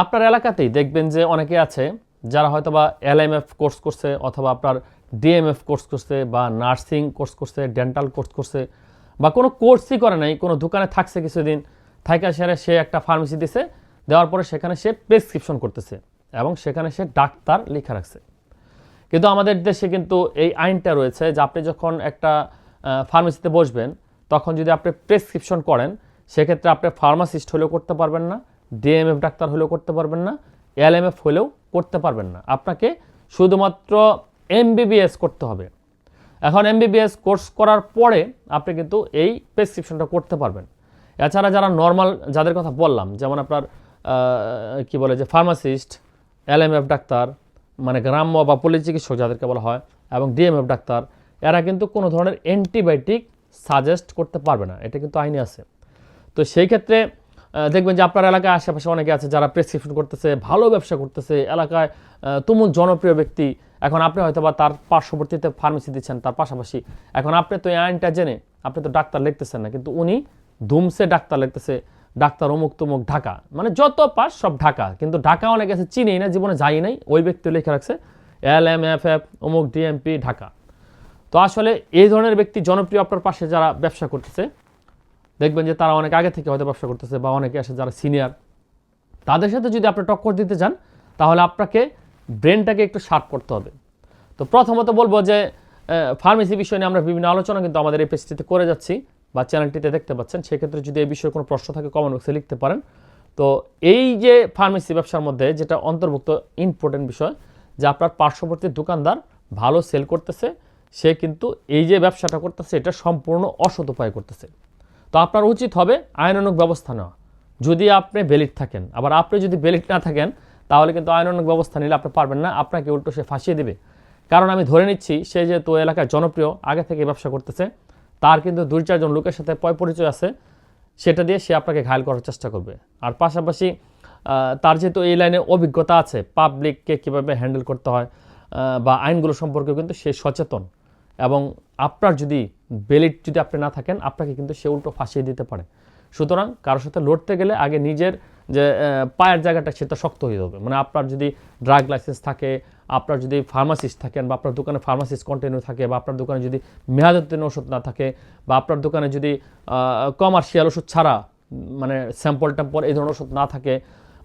আপনার এলাকাতেই দেখবেন যে অনেকে আছে যারা হয়তো বা এলএমএফ কোর্স করছে অথবা আপনার ডিএমএফ কোর্স করছে বা নার্সিং কোর্স করছে, ডেন্টাল কোর্স করছে বা কোনো কোর্সই করে নাই, কোনো দোকানে থাকছে কিছুদিন থাকা সেরে সে একটা ফার্মেসি দিছে, দেওয়ার পরে সেখানে সে প্রেসক্রিপশন করতেছে এবং সেখানে সে ডাক্তার লেখা রাখছে। কিন্তু আমাদের দেশে কিন্তু এই আইনটা রয়েছে যে আপনি যখন একটা ফার্মেসিতে বসবেন, তখন যদি আপনি প্রেসক্রিপশন করেন, সেক্ষেত্রে আপনি ফার্মাসিস্ট হলেও করতে পারবেন না ডিএমএফ ডাক্তার হলেও করতে পারবেন না এলএমএফ হলেও করতে পারবেন না। আপনাকে শুধুমাত্র এমবিবিএস করতে হবে। এখন এমবিবিএস কোর্স করার পরে আপনি কিন্তু এই প্রেসক্রিপশনটা করতে পারবেন। এছাড়া যারা নর্মাল, যাদের কথা বললাম, যেমন আপনার কি বলে যে ফার্মাসিস্ট এলএমএফ ডাক্তার মানে গ্রাম্য বা পল্লী চিকিৎসক যাদেরকে বলা হয়, এবং ডিএমএফ ডাক্তার, এরা কিন্তু কোনো ধরনের অ্যান্টিবায়োটিক সাজেস্ট করতে পারবে না। এটা কিন্তু আইনে আছে। তো সেই ক্ষেত্রে দেখবেন যে আপনার এলাকায় আশেপাশে অনেকে আছে যারা প্রেসক্রিপশন করতেছে, ভালো ব্যবসা করতেছে। এলাকায় তুমুল জনপ্রিয় ব্যক্তি। এখন আপনি হয়তো বা তার পার্শ্ববর্তীতে ফার্মেসি দিচ্ছেন, তার পাশাপাশি এখন আপনি তো এই আইনটা জেনে, আপনি তো ডাক্তার লিখতেছেন না, কিন্তু উনি ধুমসে ডাক্তার লিখতেছে, ডাক্তার অমুক তমুক ঢাকা। মানে যত পাস সব ঢাকা, কিন্তু ঢাকা অনেক আছে, চিনেই না, জীবনে যাই নাই, ওই ব্যক্তি লিখে রাখছে, এল এম এফ এফ, অমুক ডিএমপি ঢাকা। তো আসলে এই ধরনের ব্যক্তি জনপ্রিয় আপনার পাশে যারা ব্যবসা করতেছে দেখবেন যে তারা অনেক আগে থেকে হয়তো ব্যবসা করতেছে বা অনেকে আসে যারা সিনিয়র তাদের সাথে যদি আপনি টক্কর দিতে চান, তাহলে আপনাকে ব্রেনটাকে একটু শার্প করতে হবে। তো প্রথমত বলব যে ফার্মেসি বিষয় নিয়ে আমরা বিভিন্ন আলোচনা কিন্তু আমাদের এই পেজটিতে করে যাচ্ছি বা চ্যানেলটিতে দেখতে পাচ্ছেন। সেক্ষেত্রে যদি এই বিষয়ে কোনো প্রশ্ন থাকে কমেন্ট বক্সে লিখতে পারেন। তো এই যে ফার্মেসি ব্যবসার মধ্যে যেটা অন্তর্ভুক্ত ইম্পর্টেন্ট বিষয়, যে আপনার পার্শ্ববর্তী দোকানদার ভালো সেল করতেছে, সে কিন্তু এই যে ব্যবসাটা করতেছে, এটা সম্পূর্ণ অসৎ উপায় করতেছে। তো আপনার উচিত হবে আইনানুগ ব্যবস্থা নেওয়া। যদি আপনি বেলিট থাকেন, আবার আপনি যদি বেলিট না থাকেন, তাহলে কিন্তু আইনানুগ ব্যবস্থা নিলে আপনি পারবেন না, আপনাকে উল্টো সে ফাঁসিয়ে দেবে। কারণ আমি ধরে নিচ্ছি, সে যেহেতু এলাকায় জনপ্রিয়, আগে থেকে ব্যবসা করতেছে, তার কিন্তু দুই চারজন লোকের সাথে পয় পরিচয় আছে, সেটা দিয়ে সে আপনাকে ঘায়ল করার চেষ্টা করবে। আর পাশাপাশি তার যেহেতু এই লাইনে অভিজ্ঞতা আছে পাবলিককে কীভাবে হ্যান্ডেল করতে হয় বা আইনগুলো সম্পর্কে কিন্তু সে সচেতন। এবং আপনার যদি বেলিট যদি আপনি না থাকেন, আপনাকে কিন্তু সে উল্টো ফাঁসিয়ে দিতে পারে। সুতরাং কারোর সাথে লড়তে গেলে আগে নিজের যে পায়ের জায়গাটা সেটা শক্ত হয়ে যাবে। মানে আপনার যদি ড্রাগ লাইসেন্স থাকে, আপনার যদি ফার্মাসিস্ট থাকেন বা আপনার দোকানে ফার্মাসিস্ট কন্টিনিউ থাকে বা আপনার দোকানে যদি মেয়াদোত্তীর্ণ ওষুধ না থাকে বা আপনার দোকানে যদি কমার্শিয়াল ওষুধ ছাড়া মানে স্যাম্পল ট্যাম্পল এই ধরনের ওষুধ না থাকে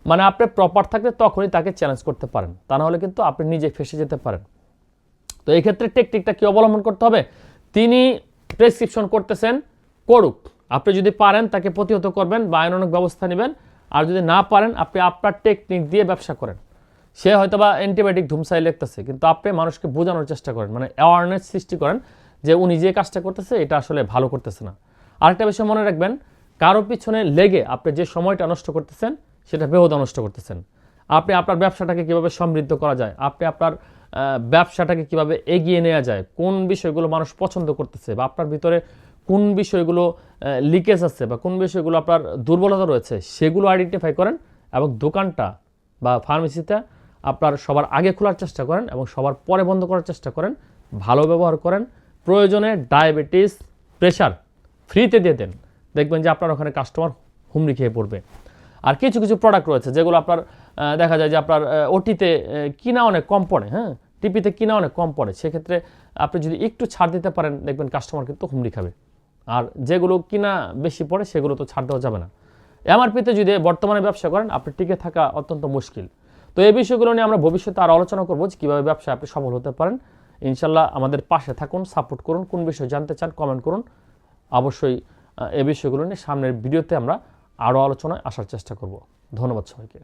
মানে আপনি প্রপার থাকলে তখনই তাকে চ্যালেঞ্জ করতে পারেন। তা নাহলে কিন্তু আপনি নিজে ফেসে যেতে পারেন। তো এই ক্ষেত্রে টেকটিকটা কি অবলম্বন করতে হবে? তিনি প্রেসক্রিপশন করতেছেন, করুক। আপনি যদি পারেন তাকে প্রতিহত করবেন বা আইনানুগ ব্যবস্থা নেবেন। আর যদি না পারেন, আপনি আপনার টেকনিক দিয়ে ব্যবসা করেন। সে হয়তো বা অ্যান্টিবায়োটিক ধুমসাই লিখতেছে কিন্তু আপনি মানুষকে বোঝানোর চেষ্টা করেন মানে অ্যাওয়ারনেস সৃষ্টি করেন যে উনি যে কাজটা করতেছে, এটা আসলে ভালো করতেছে না। আরেকটা বিষয় মনে রাখবেন, কারও পিছনে লেগে আপনি যে সময়টা নষ্ট করতেছেন, সেটা বেহুদা নষ্ট করতেছেন। আপনি আপনার ব্যবসাটাকে কীভাবে সমৃদ্ধ করা যায়? আপনি আপনার ব্যবসাটাকে কীভাবে এগিয়ে নেওয়া যায়? কোন বিষয়গুলো মানুষ পছন্দ করতেছে? বা আপনার ভিতরে কোন বিষয়গুলো লিকেজ আছে? বা কোন বিষয়গুলো আপনার দুর্বলতা রয়েছে? সেগুলো আইডেন্টিফাই করেন এবং দোকানটা বা ফার্মেসিটা আপনার সবার আগে খোলার চেষ্টা করেন এবং সবার পরে বন্ধ করার চেষ্টা করেন, ভালো ব্যবহার করেন। প্রয়োজনে ডায়াবেটিস প্রেশার ফ্রিতে দিয়ে দেন। দেখবেন যে আপনার ওখানে কাস্টমার হুমড়ি খেয়ে পড়বে। আর কিছু কিছু প্রোডাক্ট রয়েছে যেগুলো আপনার দেখা যায় যে আপনার ওটিতে কিনা অনেক কম পড়ে হ্যাঁ? টিপিতে কিনা অনেক কম পড়ে। সেক্ষেত্রে আপনি যদি একটু ছাড় দিতে পারেন, দেখবেন কাস্টমার কিন্তু হুমড়ি খাবে। আর যেগুলো কিনা বেশি পড়ে, সেগুলো তো ছাড় দেওয়া যাবে না। এমআরপিতে যদি বর্তমানে ব্যবসা করেন, আপনি টিকে থাকা অত্যন্ত মুশকিল। তো এই বিষয়গুলো নিয়ে আমরা ভবিষ্যতে আরও আলোচনা করব যে কীভাবে ব্যবসায় আপনি সফল হতে পারেন। ইনশাল্লাহ আমাদের পাশে থাকুন, সাপোর্ট করুন, কোন বিষয় জানতে চান কমেন্ট করুন। অবশ্যই এ বিষয়গুলো নিয়ে সামনের ভিডিওতে আমরা আরও আলোচনায় আসার চেষ্টা করব। ধন্যবাদ সবাইকে।